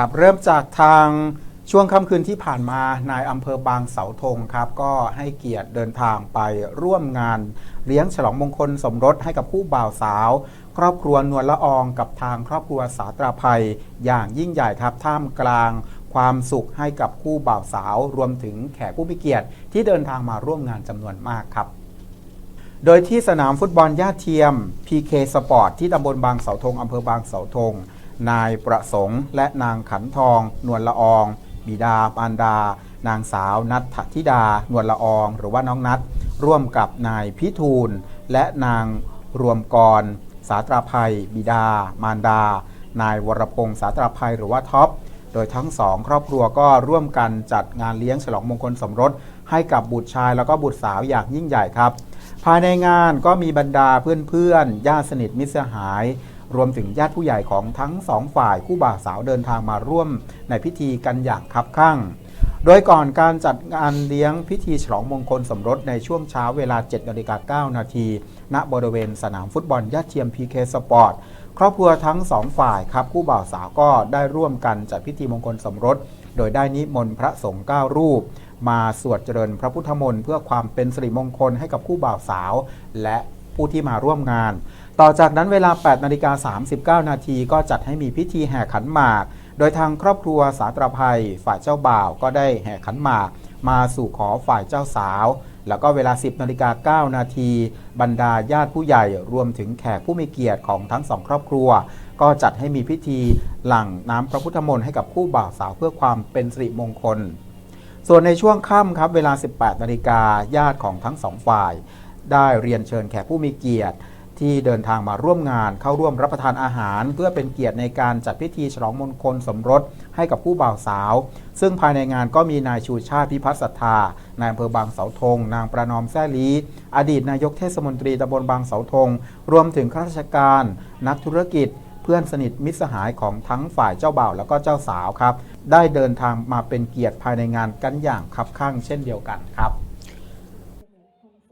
ครับเริ่มจากทางช่วงค่ำคืนที่ผ่านมานายอำเภอบางเสาธงครับก็ให้เกียรติเดินทางไปร่วมงานเลี้ยงฉลองมงคลสมรสให้กับคู่บ่าวสาว ครอบครัวนวลละอองกับทางครอบครัวสาตราภัย อย่างยิ่งใหญ่ครับท่ามกลางความสุขให้กับคู่บ่าวสาว รวมถึงแขกผู้มีเกียรติ ที่เดินทางมาร่วมงานจำนวนมากครับ โดยที่สนามฟุตบอลย่าเทียม PK Sport ที่ตำบลบางเสาธงอำเภอบางเสาธง นายประสงค์ และนางขันทอง นวลละออง บิดาปานดา นางสาวนัทธิดา นวลละออง หรือว่าน้องนัทร่วมกับนายพิทูล และนางรวมกร สาตราภัย บิดา มารดา นายวรพงศ์สาตราภัยหรือว่าท็อปโดยทั้งสองครอบครัวก็ร่วมกันจัดงานเลี้ยงฉลองมงคลสมรส ให้กับบุตรชายแล้วก็บุตรสาวอย่างยิ่งใหญ่ครับ ภายในงานก็มีบรรดาเพื่อนๆญาติสนิทมิตรสหาย รวมถึงญาติผู้ใหญ่ของทั้งสองฝ่ายคู่บ่าวสาวเดินทางมาร่วมในพิธีกันอย่างคับคั่ง โดยก่อนการจัดงานเลี้ยงพิธีฉลองมงคลสมรสในช่วงเช้าเวลา7นาฬิกา9นาทีณบริเวณสนามฟุตบอลย่าเทียม PK Sport ครอบครัวทั้งสองฝ่ายครับคู่บ่าวสาวก็ได้ร่วมกันจัดพิธีมงคลสมรส โดยได้นิมนต์พระสงฆ์9รูป มาสวดเจริญพระพุทธมนต์เพื่อความเป็นสิริมงคลให้กับคู่บ่าวสาว และผู้ที่มาร่วมงานต่อจากนั้นเวลา 8นาฬิกา39 นาทีก็จัดให้มีพิธีแห่ขันหมาก โดยทางครอบครัวสาตราภัย ฝ่ายเจ้าบ่าวก็ได้แห่ขันหมาก มาสู่ขอฝ่ายเจ้าสาว แล้วก็เวลา 10นาฬิกา9นาทีบรรดาญาติผู้ใหญ่รวมถึงแขกผู้มีเกียรติของทั้งสองครอบครัว ก็จัดให้มีพิธีหลั่งน้ำพระพุทธมนต์ให้กับคู่บ่าวสาวเพื่อความเป็นสิริมงคล ส่วนในช่วงค่ำครับเวลา 18นาฬิกาญาติของทั้งสองฝ่าย ได้เรียนเชิญแขกผู้มีเกียรติ ที่เดินทางมาร่วมงาน เข้าร่วมรับประทานอาหาร เพื่อเป็นเกียรติในการจัดพิธีฉลองมงคลสมรสให้กับผู้บ่าวสาว ซึ่งภายในงานก็มีนายชูชาติพิพัฒน์ศรัทธานายอำเภอบางเสาธง นางประนอมแซ่ลีอดีตนายกเทศมนตรีตำบลบางเสาธง รวมถึงข้าราชการ นักธุรกิจ เพื่อนสนิทมิตรสหายของทั้งฝ่ายเจ้าบ่าวแล้วก็เจ้าสาวครับ ได้เดินทางมาเป็นเกียรติภายในงานกันอย่างคับข้างเช่นเดียวกันครับ